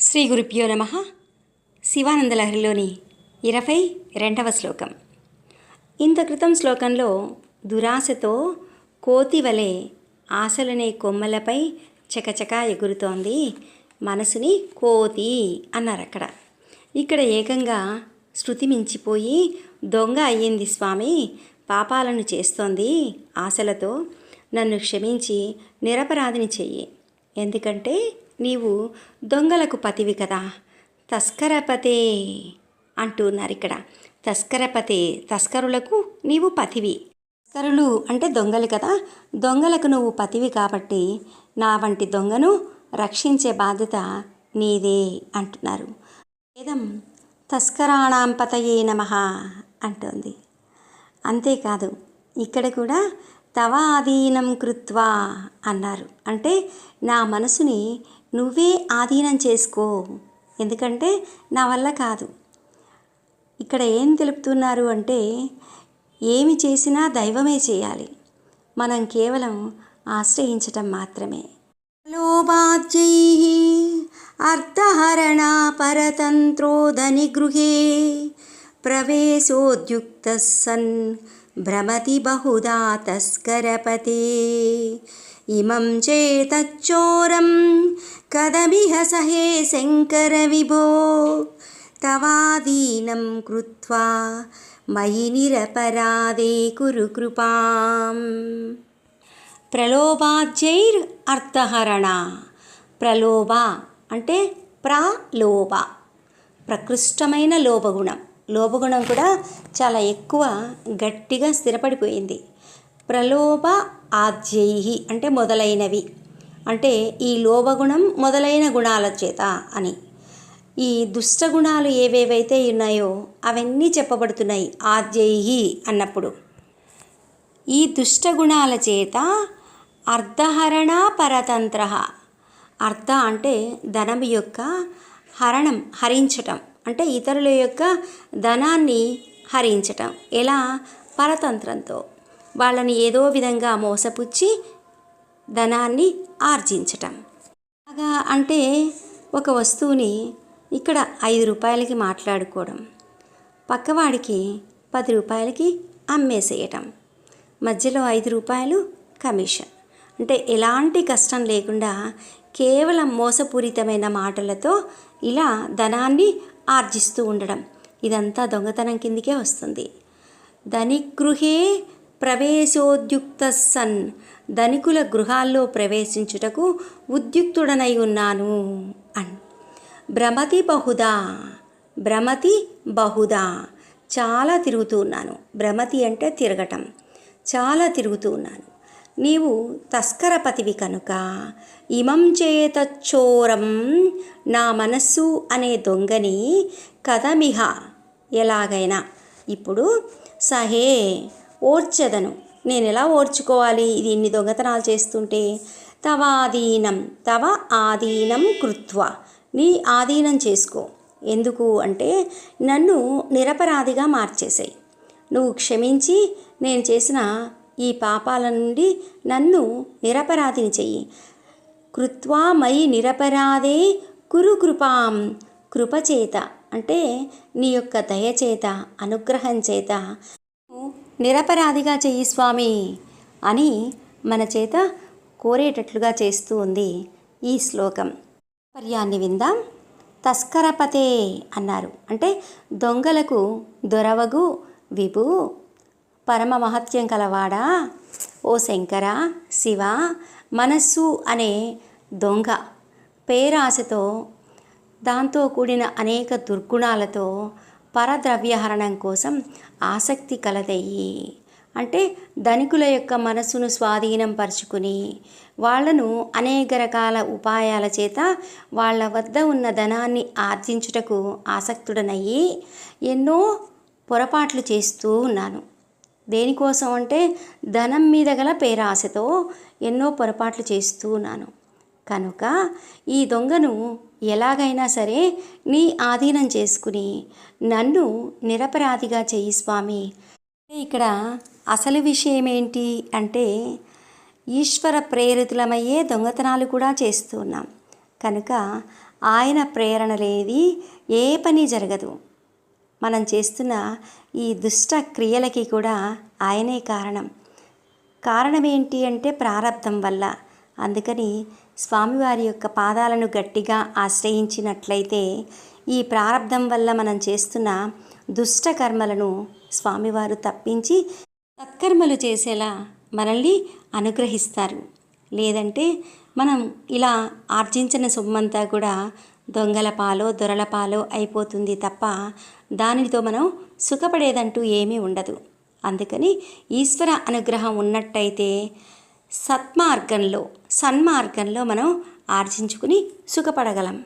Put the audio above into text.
శ్రీ గురుభ్యో నమ. శివానందలహరిలోని ఇరవై రెండవ శ్లోకం. ఇంత క్రితం శ్లోకంలో దురాశతో కోతి వలె ఆశలనే కొమ్మలపై చకచకా ఎగురుతోంది మనసుని కోతి అన్నారు అక్కడ ఇక్కడ ఏకంగా శృతి మించిపోయి దొంగ అయ్యింది స్వామి పాపాలను చేస్తోంది ఆశలతో. నన్ను క్షమించి నిరపరాధిని చెయ్యి. ఎందుకంటే నీవు దొంగలకు పతివి కదా. తస్కరపతే అంటున్నారు ఇక్కడ. తస్కరపతే తస్కరులకు నీవు పతివి. తస్కరులు అంటే దొంగలు కదా. దొంగలకు నువ్వు పతివి కాబట్టి నా వంటి దొంగను రక్షించే బాధ్యత నీదే అంటున్నారు. వేదం తస్కరాణాం పతయే నమ అంటోంది. అంతేకాదు ఇక్కడ కూడా తవాధీనం కృత్వా అన్నారు. అంటే నా మనసుని నువ్వే ఆధీనం చేసుకో. ఎందుకంటే నా వల్ల కాదు. ఇక్కడ ఏం తెలుపుతున్నారు అంటే ఏమి చేసినా దైవమే చేయాలి. మనం కేవలం ఆశ్రయించటం మాత్రమే. లోపాజ్యై అర్థహరణ పరతంత్రోధని గృహే ప్రవేశోద్యుక్త సన్ భ్రమతి బహుదా తస్కరపతే. ఇమం చేతచ్చోరం కదమిహ సహే శంకర విభో. తవాదీనం కృత్వా మయి నిరపరాదే కురు కృపాం. ప్రలోభాజైర్ అర్థహరణ. ప్రలోభ అంటే ప్రలోభ. ప్రకృష్టమైన లోభగుణం. లోభగుణం కూడా చాలా ఎక్కువ గట్టిగా స్థిరపడిపోయింది. ప్రలోభ ఆద్యై అంటే మొదలైనవి. అంటే ఈ లోభగుణం మొదలైన గుణాల చేత అని. ఈ దుష్ట గుణాలు ఏవేవైతే ఉన్నాయో అవన్నీ చెప్పబడుతున్నాయి ఆద్యై అన్నప్పుడు. ఈ దుష్టగుణాల చేత అర్ధహరణ పరతంత్ర. అర్ధ అంటే ధనం యొక్క హరణం హరించటం. అంటే ఇతరుల యొక్క ధనాన్ని హరించటం. ఎలా? పరతంత్రంతో. వాళ్ళని ఏదో విధంగా మోసపుచ్చి ధనాన్ని ఆర్జించటం. అలాగా అంటే ఒక వస్తువుని ఇక్కడ ఐదు రూపాయలకి మాట్లాడుకోవడం. పక్కవాడికి పది రూపాయలకి అమ్మేసేయటం. మధ్యలో ఐదు రూపాయలు కమిషన్. అంటే ఎలాంటి కష్టం లేకుండా కేవలం మోసపూరితమైన మాటలతో ఇలా ధనాన్ని ఆర్జిస్తూ ఉండడం. ఇదంతా దొంగతనం కిందికే వస్తుంది. ధనిగృహే ప్రవేశోద్యుక్త సన్ ధనికుల గృహాల్లో ప్రవేశించుటకు ఉద్యుక్తుడనై ఉన్నాను అన్. భ్రమతి బహుదా భ్రమతి బహుదా. చాలా తిరుగుతూ ఉన్నాను. భ్రమతి అంటే తిరగటం. చాలా తిరుగుతూ ఉన్నాను. నీవు తస్కరపతివి కనుక. ఇమం చేత చోరం నా మనస్సు అనే దొంగని కథమిహ. ఎలాగైనా. ఇప్పుడు సహే ఓర్చెదను. నేను ఎలా ఓర్చుకోవాలి? ఇది ఇన్ని దొంగతనాలు చేస్తుంటే. తవ ఆధీనం తవ ఆధీనం కృత్వ. నీ ఆధీనం చేసుకో. ఎందుకు అంటే నన్ను నిరపరాధిగా మార్చేసాయి. నువ్వు క్షమించి నేను చేసిన ఈ పాపాల నుండి నన్ను నిరపరాధిని చెయ్యి. కృత్వా మయి నిరపరాధే కురు కృపాం. కృపచేత అంటే నీ యొక్క దయచేత అనుగ్రహం చేత. నిరపరాధిగా చెయ్యి స్వామి అని మన చేత కోరేటట్లుగా చేస్తూ ఉంది ఈ శ్లోకం. పర్యాన్ని విందాం. తస్కరపతే అన్నారు. అంటే దొంగలకు దొరవగు విభు పరమ మహత్యం కలవాడా? ఓ శంకర శివ మనస్సు అనే దొంగ పేరాశతో దాంతో కూడిన అనేక దుర్గుణాలతో పరద్రవ్యహరణం కోసం ఆసక్తి కలదయ్యి. అంటే ధనికుల యొక్క మనసును స్వాధీనం పరుచుకుని వాళ్ళను అనేక రకాల ఉపాయాల చేత వాళ్ళ వద్ద ఉన్న ధనాన్ని ఆర్జించుటకు ఆసక్తుడనయ్యి ఎన్నో పొరపాట్లు చేస్తూ ఉన్నాను. దేనికోసం అంటే ధనం మీద గల పేరాశతో ఎన్నో పొరపాట్లు చేస్తూ ఉన్నాను. కనుక ఈ దొంగను ఎలాగైనా సరే నీ ఆధీనం చేసుకుని నన్ను నిరపరాధిగా చెయ్యి స్వామి. ఇక్కడ అసలు విషయం ఏంటి అంటే ఈశ్వర ప్రేరితులమయ్యే దొంగతనాలు కూడా చేస్తూ ఉన్నాం. కనుక ఆయన ప్రేరణ లేది ఏ పని జరగదు. మనం చేస్తున్న ఈ దుష్ట క్రియలకి కూడా ఆయనే కారణం. కారణం ఏంటి అంటే ప్రారంధం వల్ల. అందుకని స్వామివారి యొక్క పాదాలను గట్టిగా ఆశ్రయించినట్లయితే ఈ ప్రారంధం వల్ల మనం చేస్తున్న దుష్ట కర్మలను స్వామివారు తప్పించి సత్కర్మలు చేసేలా మనల్ని అనుగ్రహిస్తారు. లేదంటే మనం ఇలా ఆర్జించిన సొమ్మంతా కూడా దొంగల పాలో దొరల పాలో అయిపోతుంది తప్ప దానితో మనం సుఖపడేదంటూ ఏమీ ఉండదు. అందుకని ఈశ్వర అనుగ్రహం ఉన్నట్టయితే సత్మార్గంలో సన్మార్గంలో మనం ఆర్జించుకుని సుఖపడగలం.